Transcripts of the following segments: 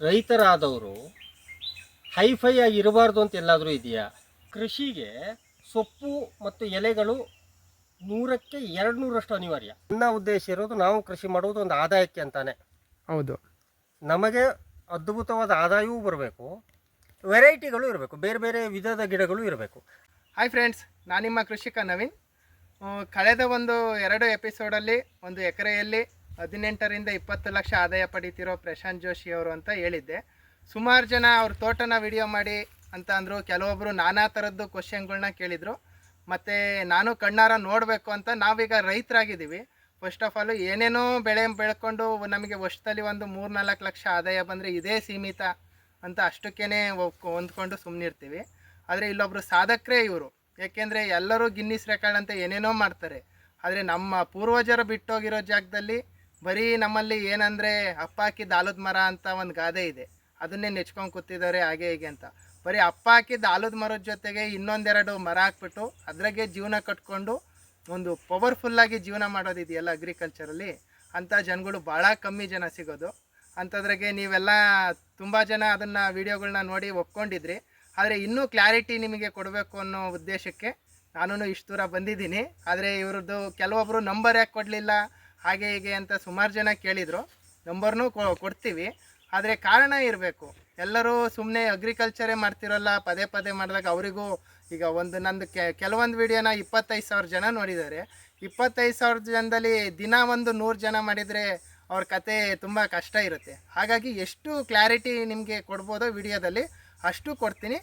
ರೈತರಾದವರು hi fi ಆಗಿ ಇರಬಾರ್ದು ಅಂತ ಎಲ್ಲಾದರೂ ಇದೆಯಾ? ಕೃಷಿಗೆ ಸೊಪ್ಪು ಮತ್ತು ಎಲೆಗಳು ನೂರಕ್ಕೆ ಎರಡು ನೂರಷ್ಟು ಅನಿವಾರ್ಯ. ನನ್ನ ಉದ್ದೇಶ ಇರೋದು ನಾವು ಕೃಷಿ ಮಾಡುವುದು ಒಂದು ಆದಾಯಕ್ಕೆ ಅಂತಾನೆ. ಹೌದು. ನಮಗೆ ಅದ್ಭುತವಾದ ಆದಾಯವೂ ಬರಬೇಕು ವೆರೈಟಿಗಳು ಇರಬೇಕು ಬೇರೆ ಬೇರೆ ವಿಧದ ಗಿಡಗಳು ಇರಬೇಕು. ಹಾಯ್ ಫ್ರೆಂಡ್ಸ್ ನಾನು ನಿಮ್ಮ ಕೃಷಿಕ ನವೀನ್. ಆ, ಕಳೆದ ಒಂದು ಎರಡು ಎಪಿಸೋಡಲ್ಲಿ ಒಂದು ಎಕರೆಯಲ್ಲಿ ಹದಿನೆಂಟರಿಂದ ಇಪ್ಪತ್ತು ಲಕ್ಷ ಆದಾಯ ಪಡಿತಿರೋ ಪ್ರಶಾಂತ್ ಜೋಶಿ ಅವರು ಅಂತ ಹೇಳಿದ್ದೆ. ಸುಮಾರು ಜನ ಅವ್ರ ತೋಟನ ವಿಡಿಯೋ ಮಾಡಿ ಅಂತ ಅಂದರು. ಕೆಲವೊಬ್ಬರು ನಾನಾ ಥರದ್ದು ಕ್ವಶನ್ಗಳನ್ನ ಕೇಳಿದರು. ಮತ್ತು ನಾನು ಕಣ್ಣಾರ ನೋಡಬೇಕು ಅಂತ ನಾವೀಗ ರೈತರಾಗಿದ್ದೀವಿ. ಫಸ್ಟ್ ಆಫ್ ಆಲು ಏನೇನೋ ಬೆಳೆ ಬೆಳ್ಕೊಂಡು ನಮಗೆ ವರ್ಷದಲ್ಲಿ ಒಂದು ಮೂರು ನಾಲ್ಕು ಲಕ್ಷ ಆದಾಯ ಬಂದರೆ ಇದೇ ಸೀಮಿತ ಅಂತ ಅಷ್ಟಕ್ಕೇ ಹೊಂದ್ಕೊಂಡು ಸುಮ್ಮನಿರ್ತೀವಿ ಆದರೆ ಇಲ್ಲೊಬ್ರು ಸಾಧಕರೇ ಇವರು. ಯಾಕೆಂದರೆ ಎಲ್ಲರೂ ಗಿನ್ನಿಸ್ ರೆಕಾರ್ಡ್ ಅಂತ ಏನೇನೋ ಮಾಡ್ತಾರೆ. ಆದರೆ ನಮ್ಮ ಪೂರ್ವಜರು ಬಿಟ್ಟೋಗಿರೋ ಜಾಗದಲ್ಲಿ ಬರೀ ನಮ್ಮಲ್ಲಿ ಏನಂದರೆ ಅಪ್ಪ ಹಾಕಿದ ಆಲದ ಮರ ಅಂತ ಒಂದು ಗಾದೆ ಇದೆ. ಅದನ್ನೇ ನೆಚ್ಕೊಂಡು ಕೂತಿದ್ದಾರೆ ಹಾಗೆ ಹೀಗೆ ಅಂತ. ಬರೀ ಅಪ್ಪ ಹಾಕಿದ ಆಲದ ಮರದ ಜೊತೆಗೆ ಇನ್ನೊಂದೆರಡು ಮರ ಹಾಕ್ಬಿಟ್ಟು ಅದ್ರಾಗೆ ಜೀವನ ಕಟ್ಕೊಂಡು ಒಂದು ಪವರ್ಫುಲ್ಲಾಗಿ ಜೀವನ ಮಾಡೋದಿದೆಯಲ್ಲ ಅಗ್ರಿಕಲ್ಚರಲ್ಲಿ ಅಂಥ ಜನಗಳು ಭಾಳ ಕಮ್ಮಿ ಜನ ಸಿಗೋದು. ಅಂಥದ್ರಾಗೆ ನೀವೆಲ್ಲ ತುಂಬ ಜನ ಅದನ್ನು ವೀಡಿಯೋಗಳನ್ನ ನೋಡಿ ಒಪ್ಕೊಂಡಿದ್ರಿ. ಆದರೆ ಇನ್ನೂ ಕ್ಲಾರಿಟಿ ನಿಮಗೆ ಕೊಡಬೇಕು ಅನ್ನೋ ಉದ್ದೇಶಕ್ಕೆ ನಾನು ಇಷ್ಟು ದೂರ ಬಂದಿದ್ದೀನಿ. ಆದರೆ ಇವ್ರದ್ದು ಕೆಲವೊಬ್ಬರು ನಂಬರ್ ಯಾಕೆ ಕೊಡಲಿಲ್ಲ? ಹಾಗೆ ಹೀಗೆ ಅಂತ ಸುಮಾರು ಜನ ಕೇಳಿದರು. ನಂಬರ್ನೂ ಕೊಡ್ತೀವಿ. ಆದರೆ ಕಾರಣ ಇರಬೇಕು. ಎಲ್ಲರೂ ಸುಮ್ಮನೆ ಅಗ್ರಿಕಲ್ಚರೇ ಮಾಡ್ತಿರಲ್ಲ, ಪದೇ ಪದೇ ಮಾಡಿದಾಗ ಅವರಿಗೂ ಈಗ ಒಂದು ನಂದು ಕೆಲವೊಂದು ವಿಡಿಯೋನ ಇಪ್ಪತ್ತೈದು ಸಾವಿರ ಜನ ನೋಡಿದ್ದಾರೆ. ಇಪ್ಪತ್ತೈದು ಸಾವಿರ ಜನದಲ್ಲಿ ದಿನ ಒಂದು ನೂರು ಜನ ಮಾಡಿದರೆ ಅವ್ರ ಕತೆ ತುಂಬ ಕಷ್ಟ ಇರುತ್ತೆ. ಹಾಗಾಗಿ ಎಷ್ಟು ಕ್ಲಾರಿಟಿ ನಿಮಗೆ ಕೊಡ್ಬೋದೋ ವಿಡಿಯೋದಲ್ಲಿ ಅಷ್ಟು ಕೊಡ್ತೀನಿ.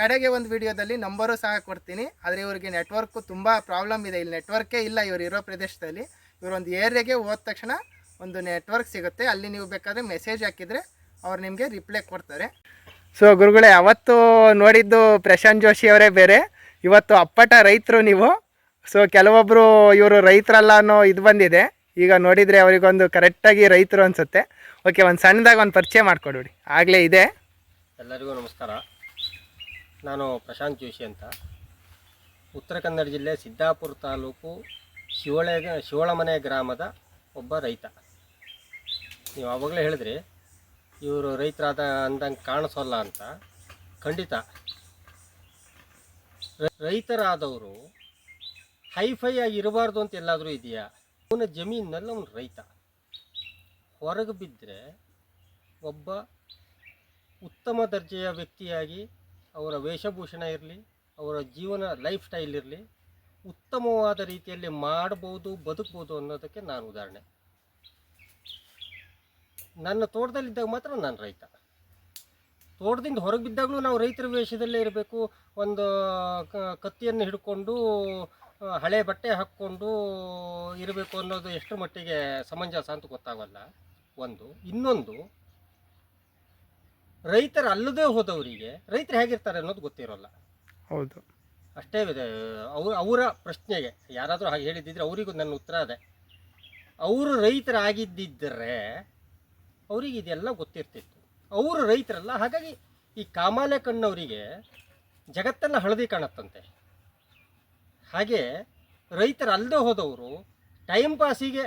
ಕಡೆಗೆ ಒಂದು ವಿಡಿಯೋದಲ್ಲಿ ನಂಬರು ಸಹ ಕೊಡ್ತೀನಿ. ಆದರೆ ಇವರಿಗೆ ನೆಟ್ವರ್ಕು ತುಂಬ ಪ್ರಾಬ್ಲಮ್ ಇದೆ. ಇಲ್ಲಿ ನೆಟ್ವರ್ಕೇ ಇಲ್ಲ ಇವರು ಇರೋ ಪ್ರದೇಶದಲ್ಲಿ. ಇವರೊಂದು ಏರಿಯಾಗೆ ಹೋದ ತಕ್ಷಣ ಒಂದು ನೆಟ್ವರ್ಕ್ ಸಿಗುತ್ತೆ. ಅಲ್ಲಿ ನೀವು ಬೇಕಾದರೆ ಮೆಸೇಜ್ ಹಾಕಿದರೆ ಅವ್ರು ನಿಮಗೆ ರಿಪ್ಲೈ ಕೊಡ್ತಾರೆ. ಸೊ ಗುರುಗಳೇ, ಅವತ್ತು ನೋಡಿದ್ದು ಪ್ರಶಾಂತ್ ಜೋಶಿ ಅವರೇ ಬೇರೆ. ಇವತ್ತು ಅಪ್ಪಟ ರೈತರು ನೀವು. ಸೊ ಕೆಲವೊಬ್ಬರು ಇವರು ರೈತರಲ್ಲ ಅನ್ನೋ ಇದು ಬಂದಿದೆ. ಈಗ ನೋಡಿದರೆ ಅವರಿಗೊಂದು ಕರೆಕ್ಟಾಗಿ ರೈತರು ಅನಿಸುತ್ತೆ. ಓಕೆ ಒಂದು ಸಣ್ಣದಾಗಿ ಒಂದು ಪರಿಚಯ ಮಾಡಿಕೊಡ್ಬಿಡಿ ಆಗಲೇ ಇದೆ. ಎಲ್ಲರಿಗೂ ನಮಸ್ಕಾರ. ನಾನು ಪ್ರಶಾಂತ್ ಜೋಶಿ ಅಂತ. ಉತ್ತರ ಕನ್ನಡ ಜಿಲ್ಲೆ ಸಿದ್ದಾಪುರ ತಾಲೂಕು ಶಿವಳೆ ಶಿವಳಮನೆ ಗ್ರಾಮದ ಒಬ್ಬ ರೈತ. ನೀವು ಆವಾಗಲೇ ಹೇಳಿದ್ರಿ, ಇವರು ರೈತರಾದ ಅಂದಂಗೆ ಕಾಣಿಸೋಲ್ಲ ಅಂತ. ಖಂಡಿತ. ರೈತರಾದವರು ಹೈಫೈ ಆಗಿರಬಾರ್ದು ಅಂತ ಎಲ್ಲಾದರೂ ಇದೆಯಾ? ಅವನ ಜಮೀನಲ್ಲಿ ಅವನು ರೈತ. ಹೊರಗೆ ಬಿದ್ದರೆ ಒಬ್ಬ ಉತ್ತಮ ದರ್ಜೆಯ ವ್ಯಕ್ತಿಯಾಗಿ ಅವರ ವೇಷಭೂಷಣ ಇರಲಿ, ಅವರ ಜೀವನ ಲೈಫ್ ಸ್ಟೈಲ್ ಇರಲಿ ಉತ್ತಮವಾದ ರೀತಿಯಲ್ಲಿ ಮಾಡ್ಬೋದು, ಬದುಕ್ಬೋದು ಅನ್ನೋದಕ್ಕೆ ನಾನು ಉದಾಹರಣೆ. ನನ್ನ ತೋಟದಲ್ಲಿದ್ದಾಗ ಮಾತ್ರ ನಾನು ರೈತ. ತೋಟದಿಂದ ಹೊರಗೆ ಬಿದ್ದಾಗಲೂ ನಾವು ರೈತರ ವೇಷದಲ್ಲೇ ಇರಬೇಕು. ಒಂದು ಕತ್ತಿಯನ್ನು ಹಿಡ್ಕೊಂಡು ಹಳೆ ಬಟ್ಟೆ ಹಾಕ್ಕೊಂಡು ಇರಬೇಕು ಅನ್ನೋದು ಎಷ್ಟು ಮಟ್ಟಿಗೆ ಸಮಂಜಸ ಅಂತ ಗೊತ್ತಾಗಲ್ಲ. ಒಂದು. ಇನ್ನೊಂದು ರೈತರ ಅಲ್ಲದೇ ಹೋದವರಿಗೆ, ರೈತರು ಹೇಗಿರ್ತಾರೆ ಅನ್ನೋದು ಗೊತ್ತಿರೋಲ್ಲ. ಹೌದು. ಅಷ್ಟೇ ಅವ್ರ ಅವರ ಪ್ರಶ್ನೆಗೆ, ಯಾರಾದರೂ ಹಾಗೆ ಹೇಳಿದ್ದಿದ್ರೆ ಅವರಿಗೂ ನನ್ನ ಉತ್ತರ ಅದೇ. ಅವರು ರೈತರಾಗಿದ್ದಿದ್ದರೆ ಅವರಿಗೆ ಇದೆಲ್ಲ ಗೊತ್ತಿರ್ತಿತ್ತು. ಅವರು ರೈತರಲ್ಲ, ಹಾಗಾಗಿ ಈ ಕಾಮಾಲೆ ಕಣ್ಣವರಿಗೆ ಜಗತ್ತನ್ನು ಹಳದಿ ಕಾಣತ್ತಂತೆ. ಹಾಗೆ ರೈತರು ಅಲ್ಲದೆ ಹೋದವರು ಟೈಮ್ ಪಾಸಿಗೆ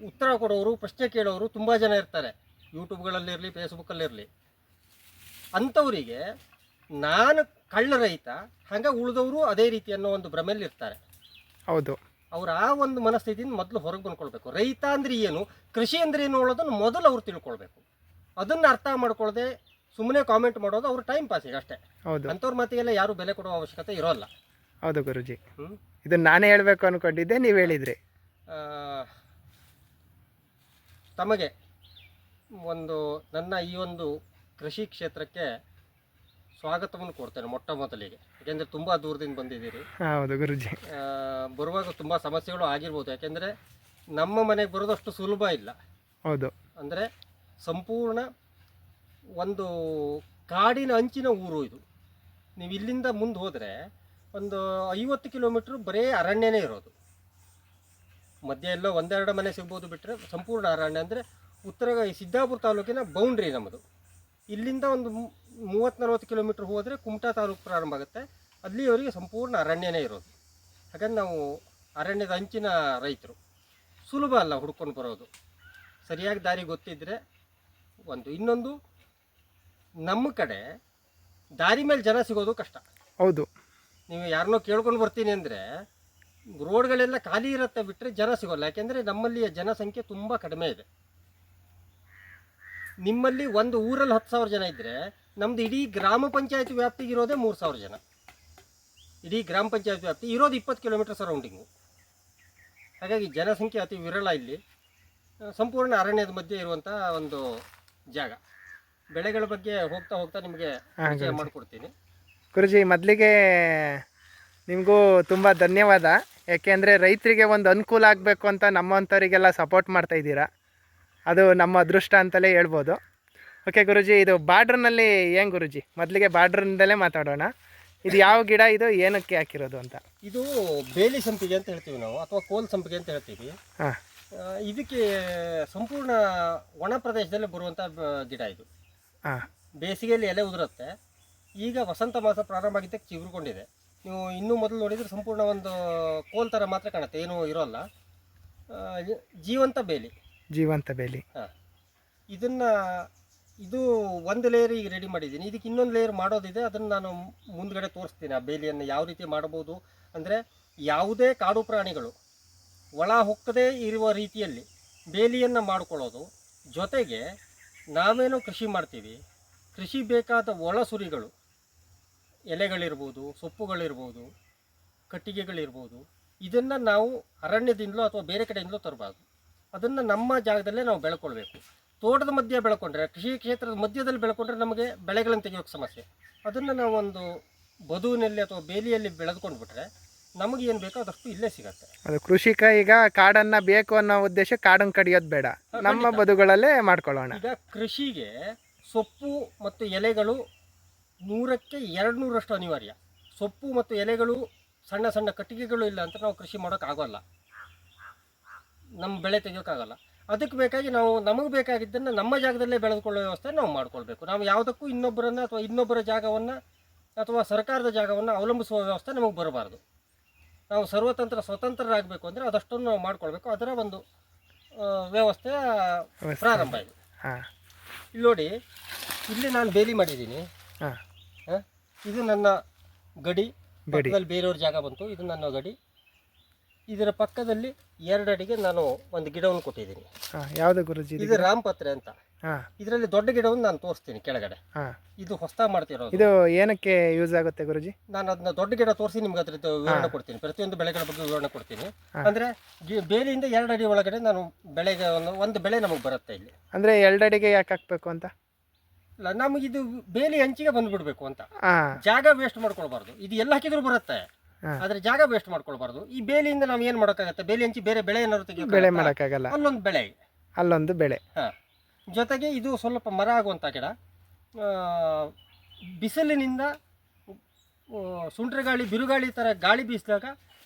ಉತ್ತರ ಕೊಡೋರು, ಪ್ರಶ್ನೆ ಕೇಳೋರು ತುಂಬ ಜನ ಇರ್ತಾರೆ. ಯೂಟ್ಯೂಬ್ಗಳಲ್ಲಿರಲಿ ಫೇಸ್ಬುಕ್ಕಲ್ಲಿರಲಿ ಅಂಥವರಿಗೆ ನಾನು ಕಳ್ಳ ರೈತ ಹಂಗೆ ಉಳಿದವರು ಅದೇ ರೀತಿ ಅನ್ನೋ ಒಂದು ಭ್ರಮೆಯಲ್ಲಿ ಇರ್ತಾರೆ. ಹೌದು. ಅವ್ರು ಆ ಒಂದು ಮನಸ್ಥಿತಿಯಿಂದ ಮೊದಲು ಹೊರಗೆ ಬಂದ್ಕೊಳ್ಬೇಕು. ರೈತ ಅಂದ್ರೆ ಏನು? ಕೃಷಿ ಅಂದ್ರೆ ಏನು ಅನ್ನೋದನ್ನು ಮೊದಲು ಅವ್ರು ತಿಳ್ಕೊಳ್ಬೇಕು. ಅದನ್ನು ಅರ್ಥ ಮಾಡ್ಕೊಳ್ಳದೆ ಸುಮ್ಮನೆ ಕಾಮೆಂಟ್ ಮಾಡೋದು ಅವ್ರ ಟೈಮ್ ಪಾಸಿಗೆ ಅಷ್ಟೇ. ಹೌದು. ಅಂಥವ್ರ ಮಾತಿಗೆಲ್ಲ ಯಾರು ಬೆಲೆ ಕೊಡುವ ಅವಶ್ಯಕತೆ ಇರೋಲ್ಲ. ಹೌದು ಗುರುಜಿ. ಇದನ್ನು ನಾನೇ ಹೇಳಬೇಕು ಅನ್ಕೊಂಡಿದ್ದೆ ನೀವು ಹೇಳಿದ್ರಿ. ಆ, ತಮಗೆ ಒಂದು ನನ್ನ ಈ ಒಂದು ಕೃಷಿ ಕ್ಷೇತ್ರಕ್ಕೆ ಸ್ವಾಗತವನ್ನು ಕೊಡ್ತೇನೆ ಮೊಟ್ಟ ಮೊದಲಿಗೆ. ಯಾಕೆಂದರೆ ತುಂಬ ದೂರದಿಂದ ಬಂದಿದ್ದೀರಿ. ಹೌದು ಗುರುಜಿ. ಆ, ಬರುವಾಗ ತುಂಬ ಸಮಸ್ಯೆಗಳು ಆಗಿರ್ಬೋದು. ಯಾಕೆಂದರೆ ನಮ್ಮ ಮನೆಗೆ ಬರೋದಷ್ಟು ಸುಲಭ ಇಲ್ಲ. ಹೌದು. ಅಂದರೆ ಸಂಪೂರ್ಣ ಒಂದು ಕಾಡಿನ ಅಂಚಿನ ಊರು ಇದು. ನೀವು ಇಲ್ಲಿಂದ ಮುಂದೆ ಹೋದರೆ ಒಂದು ಐವತ್ತು ಕಿಲೋಮೀಟ್ರ್ ಬರೀ ಅರಣ್ಯನೇ ಇರೋದು. ಮಧ್ಯೆ ಎಲ್ಲೋ ಒಂದೆರಡು ಮನೆ ಸಿಗ್ಬೋದು ಬಿಟ್ಟರೆ ಸಂಪೂರ್ಣ ಅರಣ್ಯ. ಅಂದರೆ ಉತ್ತರ ಸಿದ್ದಾಪುರ ತಾಲೂಕಿನ ಬೌಂಡ್ರಿ ನಮ್ಮದು ಇಲ್ಲಿಂದ ಒಂದು ಮೂವತ್ತು ನಲ್ವತ್ತು ಕಿಲೋಮೀಟ್ರ್ ಹೋದರೆ ಕುಮಟಾ ತಾಲೂಕು ಪ್ರಾರಂಭ ಆಗುತ್ತೆ. ಅಲ್ಲಿಯವರೆಗೆ ಸಂಪೂರ್ಣ ಅರಣ್ಯನೇ ಇರೋದು. ಹಾಗಾಗಿ ನಾವು ಅರಣ್ಯದ ಅಂಚಿನ ರೈತರು. ಸುಲಭ ಅಲ್ಲ ಹುಡ್ಕೊಂಡು ಬರೋದು. ಸರಿಯಾಗಿ ದಾರಿ ಗೊತ್ತಿದ್ದರೆ ಒಂದು. ಇನ್ನೊಂದು ನಮ್ಮ ಕಡೆ ದಾರಿ ಮೇಲೆ ಜನ ಸಿಗೋದು ಕಷ್ಟ. ಹೌದು. ನೀವು ಯಾರನ್ನೋ ಕೇಳ್ಕೊಂಡು ಬರ್ತೀನಿ ಅಂದರೆ ರೋಡ್ಗಳೆಲ್ಲ ಖಾಲಿ ಇರುತ್ತೆ ಬಿಟ್ಟರೆ ಜನ ಸಿಗೋಲ್ಲ. ಯಾಕೆಂದರೆ ನಮ್ಮಲ್ಲಿಯ ಜನಸಂಖ್ಯೆ ತುಂಬ ಕಡಿಮೆ ಇದೆ. ನಿಮ್ಮಲ್ಲಿ ಒಂದು ಊರಲ್ಲಿ ಹತ್ತು ಸಾವಿರ ಜನ ಇದ್ದರೆ ನಮ್ಮದು ಇಡೀ ಗ್ರಾಮ ಪಂಚಾಯತ್ ವ್ಯಾಪ್ತಿಗೆ ಇರೋದೇ ಮೂರು ಸಾವಿರ ಜನ. ಇಡೀ ಗ್ರಾಮ ಪಂಚಾಯತ್ ವ್ಯಾಪ್ತಿ ಇರೋದು ಇಪ್ಪತ್ತು ಕಿಲೋಮೀಟರ್ ಸರೌಂಡಿಂಗು ಹಾಗಾಗಿ ಜನಸಂಖ್ಯೆ ಅತಿ ವಿರಳ ಇಲ್ಲಿ. ಸಂಪೂರ್ಣ ಅರಣ್ಯದ ಮಧ್ಯೆ ಇರುವಂಥ ಒಂದು ಜಾಗ. ಬೆಳೆಗಳ ಬಗ್ಗೆ ಹೋಗ್ತಾ ಹೋಗ್ತಾ ನಿಮಗೆ ಪರಿಚಯ ಮಾಡಿಕೊಡ್ತೀನಿ. ಗುರುಜಿ ಮೊದಲಿಗೆ ನಿಮಗೂ ತುಂಬ ಧನ್ಯವಾದ. ಯಾಕೆಂದರೆ ರೈತರಿಗೆ ಒಂದು ಅನುಕೂಲ ಆಗಬೇಕು ಅಂತ ನಮ್ಮಂಥವರಿಗೆಲ್ಲ ಸಪೋರ್ಟ್ ಮಾಡ್ತಾ ಇದ್ದೀರಾ. ಅದು ನಮ್ಮ ಅದೃಷ್ಟ ಅಂತಲೇ ಹೇಳ್ಬೋದು. ಓಕೆ ಗುರುಜಿ ಇದು ಬಾರ್ಡ್ರ್ನಲ್ಲಿ ಏನು ಗುರುಜಿ? ಮೊದಲಿಗೆ ಬಾರ್ಡ್ರ್ನಿಂದಲೇ ಮಾತಾಡೋಣ. ಇದು ಯಾವ ಗಿಡ ಇದು ಏನಕ್ಕೆ ಹಾಕಿರೋದು ಅಂತ? ಇದು ಬೇಲಿ ಸಂಪಿಗೆ ಅಂತ ಹೇಳ್ತೀವಿ ನಾವು ಅಥವಾ ಕೋಲ್ ಸಂಪಿಗೆ ಅಂತ ಹೇಳ್ತೀವಿ. ಹಾಂ. ಇದಕ್ಕೆ ಸಂಪೂರ್ಣ ಒಣ ಪ್ರದೇಶದಲ್ಲಿ ಬರುವಂಥ ಗಿಡ ಇದು. ಹಾಂ. ಬೇಸಿಗೆಯಲ್ಲಿ ಎಲೆ ಉದುರುತ್ತೆ. ಈಗ ವಸಂತ ಮಾಸ ಪ್ರಾರಂಭ ಆಗಿದ್ದಕ್ಕೆ ಚಿಗುರುಕೊಂಡಿದೆ ನೀವು ಇನ್ನೂ ಮೊದಲು ನೋಡಿದರೆ ಸಂಪೂರ್ಣ ಒಂದು ಕೋಲ್ ಥರ ಮಾತ್ರ ಕಾಣುತ್ತೆ ಏನೂ ಇರೋಲ್ಲ. ಜೀವಂತ ಬೇಲಿ. ಜೀವಂತ ಬೇಲಿ. ಹಾಂ. ಇದನ್ನು ಇದು ಒಂದು ಲೇಯರ್ ಈಗ ರೆಡಿ ಮಾಡಿದ್ದೀನಿ. ಇದಕ್ಕೆ ಇನ್ನೊಂದು ಲೇಯರ್ ಮಾಡೋದಿದೆ. ಅದನ್ನು ನಾನು ಮುಂದ್ಗಡೆ ತೋರಿಸ್ತೀನಿ. ಆ ಬೇಲಿಯನ್ನು ಯಾವ ರೀತಿ ಮಾಡ್ಬೋದು ಅಂದರೆ ಯಾವುದೇ ಕಾಡು ಪ್ರಾಣಿಗಳು ಒಳ ಹೊಕ್ಕದೇ ಇರುವ ರೀತಿಯಲ್ಲಿ ಬೇಲಿಯನ್ನು ಮಾಡಿಕೊಳ್ಳೋದು. ಜೊತೆಗೆ ನಾವೇನು ಕೃಷಿ ಮಾಡ್ತೀವಿ. ಕೃಷಿ ಬೇಕಾದ ಒಳಸುರಿಗಳು ಎಲೆಗಳಿರ್ಬೋದು, ಸೊಪ್ಪುಗಳಿರ್ಬೋದು, ಕಟ್ಟಿಗೆಗಳಿರ್ಬೋದು, ಇದನ್ನು ನಾವು ಅರಣ್ಯದಿಂದಲೋ ಅಥವಾ ಬೇರೆ ಕಡೆಯಿಂದಲೋ ತರಬಾರ್ದು. ಅದನ್ನು ನಮ್ಮ ಜಾಗದಲ್ಲೇ ನಾವು ಬೆಳ್ಕೊಳ್ಬೇಕು. ತೋಟದ ಮಧ್ಯೆ ಬೆಳ್ಕೊಂಡ್ರೆ ಕೃಷಿ ಕ್ಷೇತ್ರದ ಮಧ್ಯದಲ್ಲಿ ಬೆಳ್ಕೊಂಡ್ರೆ ನಮಗೆ ಬೆಳೆಗಳನ್ನು ತೆಗೆಯೋಕೆ ಸಮಸ್ಯೆ. ಅದನ್ನು ನಾವು ಒಂದು ಬದುವಿನಲ್ಲಿ ಅಥವಾ ಬೇಲಿಯಲ್ಲಿ ಬೆಳೆದುಕೊಂಡು ಬಿಟ್ರೆ ನಮಗೆ ಏನು ಬೇಕೋ ಅದಷ್ಟು ಇಲ್ಲೇ ಸಿಗತ್ತೆ. ಅದು ಕೃಷಿಕ ಈಗ ಕಾಡನ್ನ ಬೇಕು ಅನ್ನೋ ಉದ್ದೇಶ ಕಾಡನ್ನು ಕಡಿಯೋದು ಬೇಡ. ನಮ್ಮ ಬದುಗಳಲ್ಲೇ ಮಾಡ್ಕೊಳ್ಳೋಣ. ಈಗ ಕೃಷಿಗೆ ಸೊಪ್ಪು ಮತ್ತು ಎಲೆಗಳು ನೂರಕ್ಕೆ ಎರಡು ನೂರಷ್ಟು ಅನಿವಾರ್ಯ. ಸೊಪ್ಪು ಮತ್ತು ಎಲೆಗಳು ಸಣ್ಣ ಸಣ್ಣ ಕಟ್ಟಿಗೆಗಳು ಇಲ್ಲ ಅಂತ ನಾವು ಕೃಷಿ ಮಾಡೋಕ್ಕಾಗೋಲ್ಲ. ನಮ್ಮ ಬೆಳೆ ತೆಗಿಯೋಕ್ಕಾಗಲ್ಲ. ಅದಕ್ಕೆ ಬೇಕಾಗಿ ನಾವು ನಮಗೆ ಬೇಕಾಗಿದ್ದನ್ನು ನಮ್ಮ ಜಾಗದಲ್ಲೇ ಬೆಳೆದುಕೊಳ್ಳೋ ವ್ಯವಸ್ಥೆ ನಾವು ಮಾಡಿಕೊಳ್ಬೇಕು. ನಾವು ಯಾವುದಕ್ಕೂ ಇನ್ನೊಬ್ಬರನ್ನು ಅಥವಾ ಇನ್ನೊಬ್ಬರ ಜಾಗವನ್ನು ಅಥವಾ ಸರ್ಕಾರದ ಜಾಗವನ್ನು ಅವಲಂಬಿಸುವ ವ್ಯವಸ್ಥೆ ನಮಗೆ ಬರಬಾರ್ದು. ನಾವು ಸರ್ವತಂತ್ರ ಸ್ವತಂತ್ರರಾಗಬೇಕು ಅಂದರೆ ಅದಷ್ಟನ್ನು ನಾವು ಮಾಡ್ಕೊಳ್ಬೇಕು. ಅದರ ಒಂದು ವ್ಯವಸ್ಥೆ. ಪ್ರಾರಂಭ ಇದೆ. ಹಾಂ. ಇಲ್ಲಿ ನೋಡಿ ಇಲ್ಲಿ ನಾನು ಬೇಲಿ ಮಾಡಿದ್ದೀನಿ. ಹಾಂ. ಇದು ನನ್ನ ಗಡಿ. ಬೇರೆಯವ್ರ ಜಾಗ ಬಂತು. ಇದು ನನ್ನ ಗಡಿ. ಇದರ ಪಕ್ಕದಲ್ಲಿ ಎರಡು ಅಡಿಗೆ ನಾನು ಒಂದು ಗಿಡವನ್ನು ಕೊಟ್ಟಿದ್ದೀನಿ. ಹಾ ಯಾವುದು ಗುರುಜಿ ಇದು ರಾಮಪತ್ರೆ ಅಂತ. ಹಾಂ. ಇದರಲ್ಲಿ ದೊಡ್ಡ ಗಿಡವನ್ನು ನಾನು ತೋರಿಸ್ತೀನಿ ಕೆಳಗಡೆ. ಹಾಂ. ಇದು ಹೊಸದಾಗಿ ಮಾಡ್ತಿರೋದು. ಇದು ಏನಕ್ಕೆ ಯೂಸ್ ಆಗುತ್ತೆ ಗುರುಜಿ? ನಾನು ಅದನ್ನ ದೊಡ್ಡ ಗಿಡ ತೋರಿಸಿ ನಿಮ್ಗೆ ಅದ್ರದ್ದು ವಿವರಣೆ ಕೊಡ್ತೀನಿ. ಪ್ರತಿಯೊಂದು ಬೆಳೆಗಳ ಬಗ್ಗೆ ವಿವರಣೆ ಕೊಡ್ತೀನಿ. ಹಾ. ಅಂದ್ರೆ ಗಿ- ಬೇಲಿಯಿಂದ ಎರಡು ಅಡಿ ಒಳಗಡೆ ನಾನು ಬೆಳೆಗೆ ಒಂದು ಒಂದು ಬೆಳೆ ನಮಗೆ ಬರುತ್ತೆ ಇಲ್ಲಿ. ಅಂದ್ರೆ ಎರಡಡಿಗೆ ಯಾಕೆ ಹಾಕ್ಬೇಕು ಅಂತ? ಇಲ್ಲ ನಮಗಿದು ಬೇಲಿ ಹಂಚಿಗೆ ಬಂದ್ಬಿಡ್ಬೇಕು ಅಂತ. ಹಾಂ. ಜಾಗ ವೇಸ್ಟ್ ಮಾಡ್ಕೊಳ್ಬಾರ್ದು. ಇದು ಎಲ್ಲ ಹಾಕಿದ್ರು ಬರುತ್ತೆ. ಆದ್ರೆ ಜಾಗ ವೇಸ್ಟ್ ಮಾಡ್ಕೊಳ್ಬಾರ್ದು. ಈ ಬೇಲಿಯಿಂದ ನಾವು ಏನು ಮಾಡೋಕ್ಕಾಗತ್ತೆ? ಬೇಲಿ ಹಂಚಿ ಬೇರೆ ಬೆಳೆ ಏನಾದ್ರು ಬೆಳೆ ತೆಗಿಯೋಕೆ ಮಾಡೋಕ್ಕಾಗಲ್ಲ. ಅಲ್ಲೊಂದು ಬೆಳೆ. ಅಲ್ಲೊಂದು ಬೆಳೆ. ಹಾ. ಜೊತೆಗೆ ಇದು ಸ್ವಲ್ಪ ಮರ ಆಗುವಂಥ ಗಿಡ. ಬಿಸಿಲಿನಿಂದ ಸುಂಟ್ರ ಸುಂಟ್ರಗಾಳಿ ಬಿರುಗಾಳಿ ಥರ ಗಾಳಿ ಬೀಸಿದಾಗ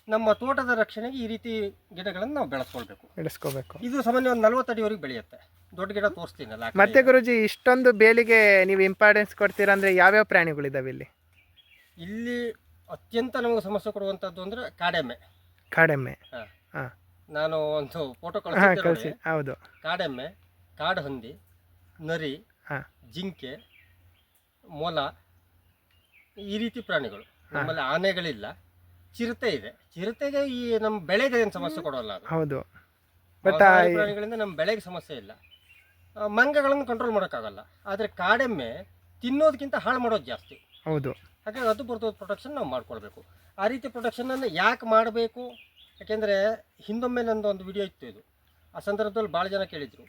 ನಮ್ಮ ತೋಟದ ರಕ್ಷಣೆಗೆ ಈ ರೀತಿ ಗಿಡಗಳನ್ನು ನಾವು ಬೆಳೆಸ್ಕೊಳ್ಬೇಕು. ಬೆಳೆಸ್ಕೋಬೇಕು ಇದು ಸಾಮಾನ್ಯ ಒಂದು ನಲ್ವತ್ತು ಅಡಿವರೆಗೆ ಬೆಳೆಯುತ್ತೆ. ದೊಡ್ಡ ಗಿಡ ತೋರಿಸ್ತೀನಲ್ಲ ಮತ್ತೆ ಗುರುಜಿ ಇಷ್ಟೊಂದು ಬೇಲಿಗೆ ನೀವು ಇಂಪಾರ್ಟೆನ್ಸ್ ಕೊಡ್ತೀರಾ ಅಂದರೆ ಯಾವ್ಯಾವ ಪ್ರಾಣಿಗಳಿದಾವೆ ಇಲ್ಲಿ? ಇಲ್ಲಿ ಅತ್ಯಂತ ನಮಗೆ ಸಮಸ್ಯೆ ಕೊಡುವಂಥದ್ದು ಅಂದರೆ ಕಾಡೆಮ್ಮೆ. ಕಾಡೆಮ್ಮೆ. ಹಾ. ಹಾಂ. ನಾನು ಒಂದು ಫೋಟೋ ಹಾಂ ಕಳಿಸಿ. ಹೌದು. ಕಾಡೆಮ್ಮೆ ಕಾಡು ಹಂದಿ ನರಿ ಹಾಂ. ಜಿಂಕೆ ಮೊಲ ಈ ರೀತಿ ಪ್ರಾಣಿಗಳು. ನಮ್ಮಲ್ಲಿ ಆನೆಗಳಿಲ್ಲ. ಚಿರತೆ ಇದೆ. ಚಿರತೆಗೆ ಈ ನಮ್ಮ ಬೆಳೆಗೆ ಏನು ಸಮಸ್ಯೆ ಕೊಡೋಲ್ಲ ಅದು. ಹೌದು. ಬಟ್ ಮಾಂಸಾಹಾರಿ ಪ್ರಾಣಿಗಳಿಂದ ನಮ್ಮ ಬೆಳೆಗೆ ಸಮಸ್ಯೆ ಇಲ್ಲ. ಆ, ಮಂಗಗಳನ್ನು ಕಂಟ್ರೋಲ್ ಮಾಡೋಕ್ಕಾಗಲ್ಲ. ಆದರೆ ಕಾಡೆಮ್ಮೆ ತಿನ್ನೋದಕ್ಕಿಂತ ಹಾಳು ಮಾಡೋದು ಜಾಸ್ತಿ. ಹೌದು. ಹಾಗಾಗಿ ಅದು ಬರ್ತದ ಪ್ರೊಟೆಕ್ಷನ್ ನಾವು ಮಾಡ್ಕೊಳ್ಬೇಕು. ಆ ರೀತಿ ಪ್ರೊಟೆಕ್ಷನನ್ನು ಯಾಕೆ ಮಾಡಬೇಕು? ಯಾಕೆಂದರೆ ಹಿಂದೊಮ್ಮೆ ನಂದು ಒಂದು ವಿಡಿಯೋ ಇತ್ತು ಇದು. ಆ ಸಂದರ್ಭದಲ್ಲಿ ಭಾಳ ಜನ ಕೇಳಿದರು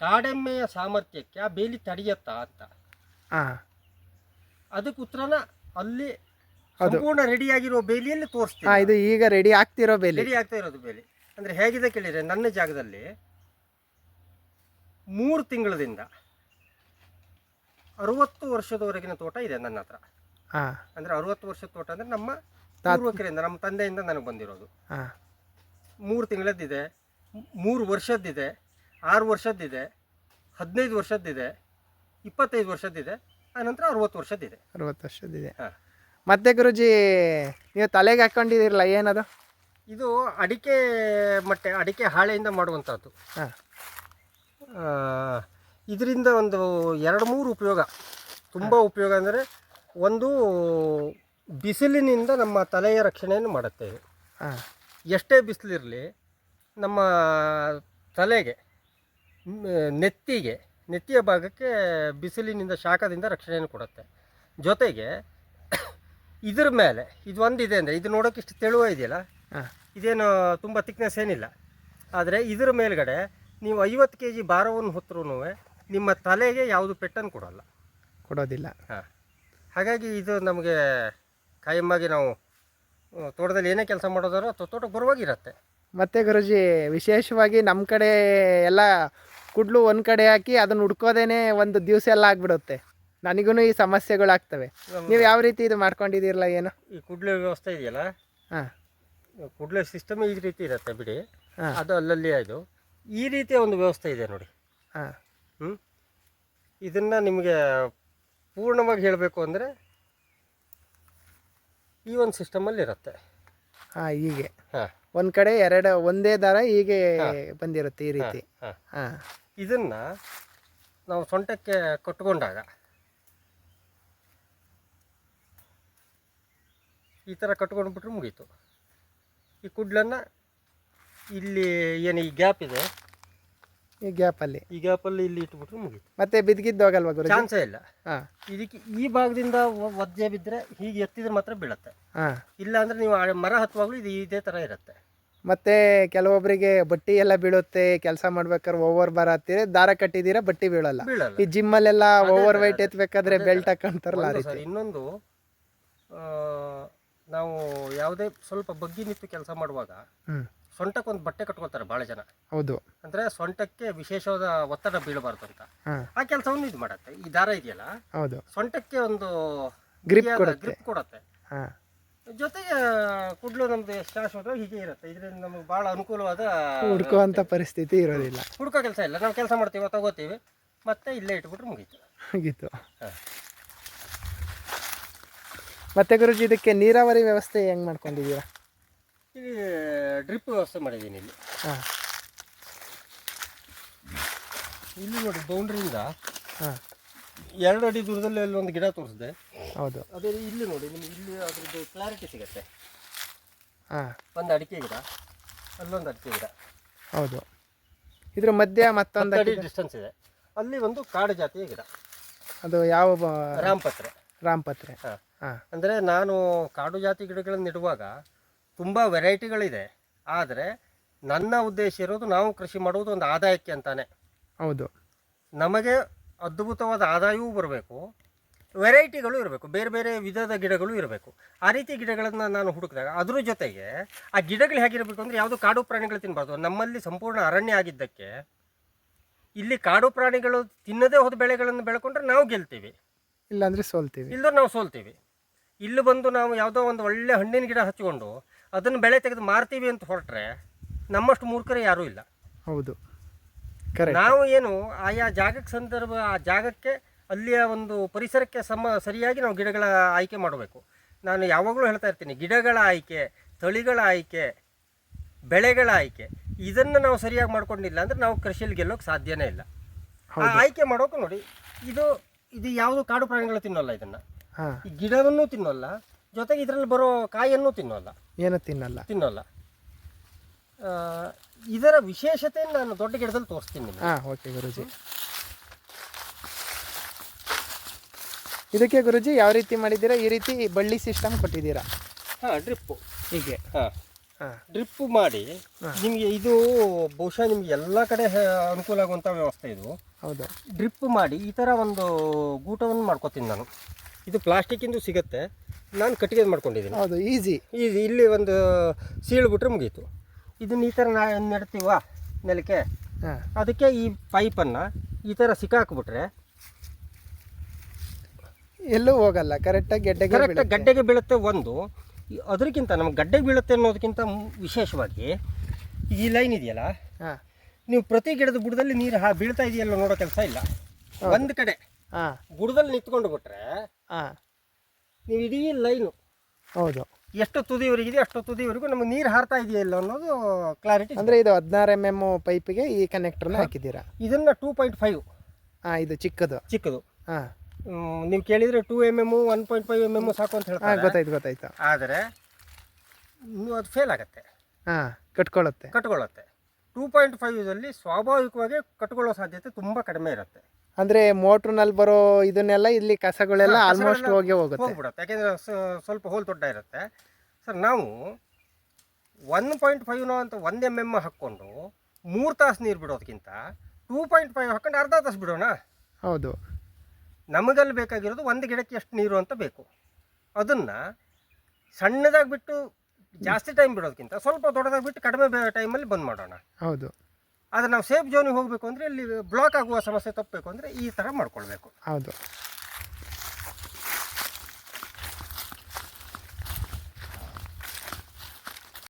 ಕಾಡೆಮ್ಮೆಯ ಸಾಮರ್ಥ್ಯಕ್ಕೆ ಆ ಬೇಲಿ ತಡೆಯತ್ತಾ ಅಂತ. ಅದಕ್ಕೆ ಉತ್ತರನ ಅಲ್ಲಿ ಸಂಪೂರ್ಣ ಸಂಪೂರ್ಣ ರೆಡಿಯಾಗಿರೋ ಬೇಲಿಯಲ್ಲಿ ತೋರಿಸ್ತೀವಿ ತೋರಿಸ್ತೀನಿ ಇದು ಈಗ ರೆಡಿ ಆಗ್ತಿರೋ ಬೇಲಿ. ರೆಡಿ ಆಗ್ತಾ ಇರೋದು ಬೇಲಿ. ಅಂದರೆ ಹೇಗಿದೆ ಕೇಳಿದರೆ ನನ್ನ ಜಾಗದಲ್ಲಿ ಮೂರು ತಿಂಗಳದಿಂದ ಅರುವತ್ತು ವರ್ಷದವರೆಗಿನ ತೋಟ ಇದೆ ನನ್ನ ಹತ್ರ. ಅಂದರೆ ಅರವತ್ತು ವರ್ಷದ ತೋಟ ಅಂದ್ರೆ ನಮ್ಮ ಪೂರ್ವಕರಿಂದ ನಮ್ಮ ತಂದೆಯಿಂದ ನನಗೆ ಬಂದಿರೋದು. ಹಾಂ. ಮೂರು ತಿಂಗಳದ್ದಿದೆ ಮೂರು ವರ್ಷದ್ದಿದೆ ಆರು ವರ್ಷದ್ದಿದೆ ಹದಿನೈದು ವರ್ಷದ್ದಿದೆ ಇಪ್ಪತ್ತೈದು ವರ್ಷದ್ದಿದೆ ಆನಂತರ ಅರವತ್ತು ವರ್ಷದ್ದಿದೆ. ಅರವತ್ತು ವರ್ಷದ್ದಿದೆ. ಹಾಂ. ಮತ್ತೆ ಗುರುಜಿ ನೀವು ತಲೆಗೆ ಹಾಕೊಂಡಿದ್ದೀರಲ್ಲ ಏನದು? ಇದು ಅಡಿಕೆ ಮಟ್ಟೆ ಅಡಿಕೆ ಹಾಳೆಯಿಂದ ಮಾಡುವಂಥದ್ದು. ಹಾಂ. ಇದರಿಂದ ಒಂದು ಎರಡು ಮೂರು ಉಪಯೋಗ. ತುಂಬ ಉಪಯೋಗ ಅಂದರೆ ಒಂದು ಬಿಸಿಲಿನಿಂದ ನಮ್ಮ ತಲೆಯ ರಕ್ಷಣೆಯನ್ನು ಮಾಡುತ್ತೆ ಇದು. ಹಾಂ. ಎಷ್ಟೇ ಬಿಸಿಲಿರಲಿ ನಮ್ಮ ತಲೆಗೆ ಮ್, ನೆತ್ತಿಗೆ ನೆತ್ತಿಯ ಭಾಗಕ್ಕೆ ಬಿಸಿಲಿನಿಂದ ಶಾಖದಿಂದ ರಕ್ಷಣೆಯನ್ನು ಕೊಡುತ್ತೆ. ಜೊತೆಗೆ ಇದ್ರ ಮೇಲೆ ಇದು ಒಂದಿದೆ ಅಂದರೆ ಇದು ನೋಡೋಕೆ ಇಷ್ಟು ತೆಳುವ ಇದೆಯಲ್ಲ? ಹಾಂ. ಇದೇನು ತುಂಬ ತಿಕ್ನೆಸ್ ಏನಿಲ್ಲ. ಆದರೆ ಇದ್ರ ಮೇಲ್ಗಡೆ ನೀವು ಐವತ್ತು ಕೆ ಜಿ ಭಾರವನ್ನು ಹೊತ್ತರೂ ನಿಮ್ಮ ತಲೆಗೆ ಯಾವುದು ಪೆಟ್ಟನ್ನು ಕೊಡಲ್ಲ. ಕೊಡೋದಿಲ್ಲ. ಹಾಂ. ಹಾಗಾಗಿ ಇದು ನಮಗೆ ಕಾಯಮ್ಮಾಗಿ ನಾವು ತೋಟದಲ್ಲಿ ಏನೇ ಕೆಲಸ ಮಾಡೋದಾದ್ರೂ ಅಥವಾ ತೋಟಕ್ಕೆ ಬರುವಾಗಿರುತ್ತೆ ಮತ್ತೆ ಗುರುಜಿ ವಿಶೇಷವಾಗಿ ನಮ್ಮ ಕಡೆ ಎಲ್ಲ ಕುಡ್ಲು ಒಂದು ಕಡೆ ಹಾಕಿ ಅದನ್ನು ಹುಡ್ಕೋದೇನೆ ಒಂದು ದಿವಸ ಎಲ್ಲ ಆಗಿಬಿಡುತ್ತೆ. ನನಗೂ ಈ ಸಮಸ್ಯೆಗಳಾಗ್ತವೆ ನೀವು ಯಾವ ರೀತಿ ಇದು ಮಾಡ್ಕೊಂಡಿದ್ದೀರಲ್ಲ ಏನು? ಈ ಕುಡ್ಲು ವ್ಯವಸ್ಥೆ ಇದೆಯಲ್ಲ? ಹಾಂ. ಕುಡ್ಲು ಸಿಸ್ಟಮ್ ಈ ರೀತಿ ಇರುತ್ತೆ ಬಿಡಿ. ಹಾಂ. ಅದು ಅಲ್ಲಲ್ಲಿ ಅದು ಈ ರೀತಿಯ ಒಂದು ವ್ಯವಸ್ಥೆ ಇದೆ ನೋಡಿ. ಹಾಂ. ಹ್ಞೂ ಇದನ್ನು ನಿಮಗೆ ಪೂರ್ಣವಾಗಿ ಹೇಳಬೇಕು ಅಂದರೆ ಈ ಒಂದು ಸಿಸ್ಟಮಲ್ಲಿ ಇರುತ್ತೆ. ಹಾಂ ಹೀಗೆ. ಹಾಂ. ಒಂದು ಕಡೆ ಎರಡು ಒಂದೇ ದಾರ ಹೀಗೆ ಬಂದಿರುತ್ತೆ ಈ ರೀತಿ. ಹಾಂ ಹಾಂ. ಇದನ್ನು ನಾವು ಸೊಂಟಕ್ಕೆ ಕಟ್ಕೊಂಡಾಗ ಈ ಥರ ಕಟ್ಕೊಂಡ್ಬಿಟ್ರೆ ಮುಗೀತು. ಈ ಕುಡ್ಲನ್ನು ಇಲ್ಲಿ ಏನು ಈ ಗ್ಯಾಪ್ ಇದೆ ಈ ಗ್ಯಾಪಲ್ಲಿ. ಈ ಗ್ಯಾಪಲ್ಲಿ ಇಲ್ಲಿ ಇಟ್ಬಿಟ್ರೆ ಮುಗಿತು. ಮತ್ತೆ ಬಿದ್ಗಿದ್ದು ಹೋಗಲ್ವಾ ಗುರು ಚಾನ್ಸೇ ಇಲ್ಲ. ಹಾಂ. ಇದಕ್ಕೆ ಈ ಭಾಗದಿಂದ ಒದ್ದೆ ಬಿದ್ದರೆ ಹೀಗೆ ಎತ್ತಿದ್ರೆ ಮಾತ್ರ ಬೀಳತ್ತೆ. ಹಾಂ. ಇಲ್ಲ ಅಂದ್ರೆ ನೀವು ಆ ಮರ ಹತ್ತುವಾಗಲೂ ಇದು ಇದೇ ತರ ಇರುತ್ತೆ. ಮತ್ತೆ ಕೆಲವೊಬ್ಬರಿಗೆ ಬಟ್ಟಿ ಎಲ್ಲ ಬೀಳುತ್ತೆ ಕೆಲಸ ಮಾಡ್ಬೇಕಾದ್ರೆ ಓವರ್ ಬಾರ್ ಹತ್ತಿರ ದಾರ ಕಟ್ಟಿದ್ದೀರಾ ಬಟ್ಟಿ ಬೀಳಲ್ಲ. ಬೀಳಲ್ಲ. ಈ ಜಿಮ್ಮಲ್ಲೆಲ್ಲ ಅಲ್ಲೆಲ್ಲ ಓವರ್ ವೈಟ್. ಎತ್ಬೇಕಾದ್ರೆ ಬೆಲ್ಟ್ ಹಾಕೊಂತಾರಲ್ಲ ಆ ರೀತಿ ಸರ್ ಇನ್ನೊಂದು ಆ, ನಾವು ಯಾವುದೇ ಸ್ವಲ್ಪ ಬಗ್ಗಿ ನಿಂತು ಕೆಲಸ ಮಾಡುವಾಗ ಹ್ಮ್. ಸೊಂಟಕ್ಕೆ ಒಂದು ಬಟ್ಟೆ ಕಟ್ಕೊಳ್ತಾರೆ ಭಾಳ ಜನ. ಹೌದು. ಅಂದ್ರೆ ಸೊಂಟಕ್ಕೆ ವಿಶೇಷವಾದ ಒತ್ತಡ ಬೀಳಬಾರ್ದು ಅಂತ. ಆ ಕೆಲಸವನ್ನು ಇದು ಮಾಡತ್ತೆ. ಈ ದಾರ ಇದೆಯಲ್ಲ? ಹೌದು. ಸೊಂಟಕ್ಕೆ ಒಂದು ಗ್ರಿಪ್ ಕೊಡುತ್ತೆ. ಗ್ರಿಪ್ ಕೊಡತ್ತೆ. ಜೊತೆಗೆ ಕುಡ್ಲು ನಮ್ದು ಶಾಶ್ವತ ಹೀಗೆ ಇರುತ್ತೆ. ಇದರಿಂದ ನಮಗೆ ಬಹಳ ಅನುಕೂಲವಾದ ಹುಡುಕುವಂತ ಪರಿಸ್ಥಿತಿ ಇರೋದಿಲ್ಲ. ಹುಡ್ಕೋ ಕೆಲಸ ಇಲ್ಲ. ನಾವು ಕೆಲಸ ಮಾಡ್ತೀವಿ ತಗೋತೀವಿ. ಮತ್ತೆ ಇಲ್ಲೇ ಇಟ್ಬಿಟ್ರೆ ಮುಗೀತು. ಮುಗೀತು. ಮತ್ತೆ ಗುರುಜಿ ಇದಕ್ಕೆ ನೀರಾವರಿ ವ್ಯವಸ್ಥೆ ಹೆಂಗ್ ಮಾಡ್ಕೊಂಡಿದ್ದೀರಾ? ಡ್ರಿಪ್ ವ್ಯವಸ್ಥೆ ಮಾಡಿದ್ದೀನಿ ಇಲ್ಲಿ. ಹಾಂ. ಇಲ್ಲಿ ನೋಡಿ ಬೌಂಡ್ರಿಯಿಂದ ಹಾಂ. ಎರಡು ಅಡಿ ದೂರದಲ್ಲಿ ಅಲ್ಲಿ ಒಂದು ಗಿಡ ತೋರಿಸಿದೆ. ಹೌದು. ಅದೇ ಇಲ್ಲಿ ನೋಡಿ ನಿಮ್ಗೆ ಇಲ್ಲಿ ಅದ್ರದ್ದು ಕ್ಲಾರಿಟಿ ಸಿಗುತ್ತೆ. ಹಾಂ. ಒಂದು ಅಡಿಕೆ ಗಿಡ ಅಲ್ಲೊಂದು ಅಡಿಕೆ ಗಿಡ. ಹೌದು. ಇದ್ರ ಮಧ್ಯ ಮತ್ತೊಂದು ಅಡಿ ಡಿಸ್ಟೆನ್ಸ್ ಇದೆ. ಅಲ್ಲಿ ಒಂದು ಕಾಡು ಜಾತಿಯ ಗಿಡ. ಅದು ಯಾವ ರಾಮಪತ್ರೆ. ರಾಮಪತ್ರೆ. ಹಾಂ. ಹಾಂ. ಅಂದರೆ ನಾನು ಕಾಡು ಜಾತಿ ಗಿಡಗಳನ್ನು ನೆಡುವಾಗ ತುಂಬ ವೆರೈಟಿಗಳಿದೆ. ಆದರೆ ನನ್ನ ಉದ್ದೇಶ ಇರೋದು ನಾವು ಕೃಷಿ ಮಾಡುವುದು ಒಂದು ಆದಾಯಕ್ಕೆ ಅಂತಾನೆ. ಹೌದು. ನಮಗೆ ಅದ್ಭುತವಾದ ಆದಾಯವೂ ಬರಬೇಕು. ವೆರೈಟಿಗಳು ಇರಬೇಕು. ಬೇರೆ ಬೇರೆ ವಿಧದ ಗಿಡಗಳು ಇರಬೇಕು. ಆ ರೀತಿ ಗಿಡಗಳನ್ನು ನಾನು ಹುಡುಕಿದಾಗ ಅದ್ರ ಜೊತೆಗೆ ಆ ಗಿಡಗಳು ಹೇಗಿರಬೇಕು ಅಂದರೆ ಯಾವುದು ಕಾಡು ಪ್ರಾಣಿಗಳು ತಿನ್ನಬಾರ್ದು ನಮ್ಮಲ್ಲಿ ಸಂಪೂರ್ಣ ಅರಣ್ಯ ಆಗಿದ್ದಕ್ಕೆ ಇಲ್ಲಿ ಕಾಡು ಪ್ರಾಣಿಗಳು ತಿನ್ನದೇ ಹೋದ ಬೆಳೆಗಳನ್ನು ಬೆಳ್ಕೊಂಡ್ರೆ ನಾವು ಗೆಲ್ತೀವಿ. ಇಲ್ಲಾಂದರೆ ಸೋಲ್ತೀವಿ. ಇಲ್ಲದ್ರೆ ನಾವು ಸೋಲ್ತೀವಿ. ಇಲ್ಲಿ ಬಂದು ನಾವು ಯಾವುದೋ ಒಂದು ಒಳ್ಳೆ ಹಣ್ಣಿನ ಗಿಡ ಹಚ್ಕೊಂಡು ಅದನ್ನು ಬೆಳೆ ತೆಗೆದು ಮಾರ್ತೀವಿ ಅಂತ ಹೊರಟ್ರೆ ನಮ್ಮಷ್ಟು ಮೂರ್ಖರೇ ಯಾರೂ ಇಲ್ಲ. ಹೌದು. ನಾವು ಏನು ಆಯಾ ಜಾಗಕ್ಕೆ ಸಂದರ್ಭ ಆ ಜಾಗಕ್ಕೆ ಅಲ್ಲಿಯ ಒಂದು ಪರಿಸರಕ್ಕೆ ಸಮ ಸರಿಯಾಗಿ ನಾವು ಗಿಡಗಳ ಆಯ್ಕೆ ಮಾಡಬೇಕು. ನಾನು ಯಾವಾಗಲೂ ಹೇಳ್ತಾ ಇರ್ತೀನಿ ಗಿಡಗಳ ಆಯ್ಕೆ ತಳಿಗಳ ಆಯ್ಕೆ ಬೆಳೆಗಳ ಆಯ್ಕೆ ಇದನ್ನು ನಾವು ಸರಿಯಾಗಿ ಮಾಡ್ಕೊಂಡಿಲ್ಲ ಅಂದರೆ ನಾವು ಕೃಷಿಯಲ್ಲಿ ಗೆಲ್ಲೋಕೆ ಸಾಧ್ಯನೇ ಇಲ್ಲ. ಆ ಆಯ್ಕೆ ಮಾಡೋಕೆ ನೋಡಿ ಇದು ಇದು ಯಾವುದು ಕಾಡು ಪ್ರಾಣಿಗಳು ತಿನ್ನೋಲ್ಲ ಇದನ್ನು. ಈ ಗಿಡವನ್ನು ತಿನ್ನೋಲ್ಲ ಜೊತೆಗೆ ಇದರಲ್ಲಿ ಬರೋ ಕಾಯನ್ನು ತಿನ್ನೋಲ್ಲ. ಏನು ತಿನ್ನಲ್ಲ. ತಿನ್ನೋಲ್ಲ. ಆ, ಇದರ ವಿಶೇಷತೆಯನ್ನು ನಾನು ದೊಡ್ಡ ಗಿಡದಲ್ಲಿ ತೋರಿಸ್ತೀನಿ ನಿಮಗೆ. ಹಾಂ ಓಕೆ ಗುರುಜಿ. ಇದಕ್ಕೆ ಗುರುಜಿ ಯಾವ ರೀತಿ ಮಾಡಿದ್ದೀರಾ? ಈ ರೀತಿ ಬಳ್ಳಿ ಸಿಸ್ಟಮ್ ಕೊಟ್ಟಿದ್ದೀರಾ? ಹಾಂ ಡ್ರಿಪ್ಪು. ಹೀಗೆ. ಹಾಂ. ಹಾಂ. ಡ್ರಿಪ್ ಮಾಡಿ ನಿಮಗೆ ಇದು ಬಹುಶಃ ನಿಮ್ಗೆ ಎಲ್ಲ ಕಡೆ ಹೆ- ಅನುಕೂಲ ಆಗುವಂಥ ವ್ಯವಸ್ಥೆ ಇದು. ಹೌದು. ಡ್ರಿಪ್ ಮಾಡಿ ಈ ಥರ ಒಂದು ಗೂಟವನ್ನು ಮಾಡ್ಕೊತೀನಿ ನಾನು. ಇದು ಪ್ಲಾಸ್ಟಿಕ್ಕಿಂದು ಸಿಗುತ್ತೆ. ನಾನು ಕಟ್ಟಿಗೆ ಮಾಡ್ಕೊಂಡಿದ್ದೀನಿ. ಹೌದು ಈಸಿ ಈಸಿ ಇಲ್ಲಿ ಒಂದು ಸೀಳ್ಬಿಟ್ರೆ ಮುಗೀತು. ಇದನ್ನ ಈ ಥರ ನಾ ನೆಡ್ತೀವ ನೆಲಕ್ಕೆ ಹಾಂ. ಅದಕ್ಕೆ ಈ ಪೈಪನ್ನು ಈ ಥರ ಸಿಕ್ಕಾಕ್ಬಿಟ್ರೆ ಎಲ್ಲೂ ಹೋಗಲ್ಲ ಕರೆಕ್ಟಾಗಿ ಗಡ್ಡೆ ಕರೆಕ್ಟಾಗಿ ಬೀಳುತ್ತೆ. ಗಡ್ಡೆಗೆ ಬೀಳುತ್ತೆ ಒಂದು. ಈ- ಅದಕ್ಕಿಂತ ನಮ್ಗೆ ಗಡ್ಡೆಗೆ ಬೀಳುತ್ತೆ ಅನ್ನೋದಕ್ಕಿಂತ ಮು- ವಿಶೇಷವಾಗಿ ಈ ಲೈನ್ ಇದೆಯಲ್ಲ ಹಾಂ. ನೀವು ಪ್ರತಿ ಗಿಡದ ಬುಡದಲ್ಲಿ ನೀರು ಹಾ ಬೀಳ್ತಾ ಇದೆಯಲ್ಲ ನೋಡೋ ಕೆಲಸ ಇಲ್ಲ. ಒಂದು ಕಡೆ ಹಾಂ. ಬುಡದಲ್ಲಿ ನಿಂತ್ಕೊಂಡು ಬಿಟ್ರೆ ಹಾಂ. ನೀವು ಇಡೀ ಲೈನು. ಹೌದು. ಎಷ್ಟು ತುದಿವರೆಗಿದೆ ಅಷ್ಟು ತುದಿವರೆಗೂ ನಮಗೆ ನೀರು ಹಾರ್ತಾ ಇದೆಯಲ್ಲ ಅನ್ನೋದು ಕ್ಲಾರಿಟಿ ಅಂದರೆ ಇದು ಹದಿನಾರು ಎಂ ಎಂ ಪೈಪಿಗೆ ಈ ಕನೆಕ್ಟರ್ನ ಹಾಕಿದ್ದೀರಾ? ಇದನ್ನು ಟೂ ಪಾಯಿಂಟ್ ಫೈವ್ ಹಾಂ ಇದು ಚಿಕ್ಕದು. ಚಿಕ್ಕದು. ಹಾಂ. ನೀವು ಕೇಳಿದರೆ two M M one point five M M ಸಾಕು ಅಂತ ಹೇಳ್ತಾ ಹೇಳ್ತಾರೆ ಗೊತ್ತಾಯ್ತು ಗೊತ್ತಾಯ್ತು. ಆದರೆ ನೀವು ಅದು ಫೇಲ್ ಆಗುತ್ತೆ. ಹಾಂ ಕಟ್ಕೊಳ್ಳುತ್ತೆ. ಕಟ್ಕೊಳ್ಳುತ್ತೆ. ಟೂ ಪಾಯಿಂಟ್ ಫೈವಲ್ಲಿ ಸ್ವಾಭಾವಿಕವಾಗಿ ಕಟ್ಕೊಳ್ಳೋ ಸಾಧ್ಯತೆ ತುಂಬ ಕಡಿಮೆ ಇರುತ್ತೆ. ಅಂದರೆ ಮೋಟ್ರ್ನಲ್ಲಿ ಬರೋ ಇದನ್ನೆಲ್ಲ ಇಲ್ಲಿ ಕಸಗಳೆಲ್ಲ ಆಲ್ಮೋಸ್ಟ್ ಹೋಗಿ ಹೋಗುತ್ತೆ. ಹೋಗ್ಬಿಡುತ್ತೆ. ಯಾಕೆಂದರೆ ಸ್ವಲ್ಪ ಹೋಲ್ ದೊಡ್ಡ ಇರುತ್ತೆ. ಸರ್ ನಾವು ಒನ್ ಪಾಯಿಂಟ್ ಫೈವ್ನೋ ಅಂತ ಒಂದು ಎಂ ಎಂ ಹಾಕ್ಕೊಂಡು ಮೂರು ತಾಸು ನೀರು ಬಿಡೋದಕ್ಕಿಂತ ಟೂ ಪಾಯಿಂಟ್ ಫೈವ್ ಹಾಕ್ಕೊಂಡು ಅರ್ಧ ತಾಸು ಬಿಡೋಣ? ಹೌದು. ನಮಗಲ್ಲಿ ಬೇಕಾಗಿರೋದು ಒಂದು ಗಿಡಕ್ಕೆ ಎಷ್ಟು ನೀರು ಅಂತ ಬೇಕು. ಅದನ್ನು ಸಣ್ಣದಾಗಿ ಬಿಟ್ಟು ಜಾಸ್ತಿ ಟೈಮ್ ಬಿಡೋದಕ್ಕಿಂತ ಸ್ವಲ್ಪ ದೊಡ್ಡದಾಗಿ ಬಿಟ್ಟು ಕಡಿಮೆ ಟೈಮಲ್ಲಿ ಬಂದ್ ಮಾಡೋಣ. ಹೌದು. ಆದರೆ ನಾವು ಸೇಫ್ ಜೋನಿಗೆ ಹೋಗಬೇಕು ಅಂದರೆ ಇಲ್ಲಿ ಬ್ಲಾಕ್ ಆಗುವ ಸಮಸ್ಯೆ ತಪ್ಪಬೇಕು ಅಂದರೆ ಈ ಥರ ಮಾಡ್ಕೊಳ್ಬೇಕು. ಹೌದು.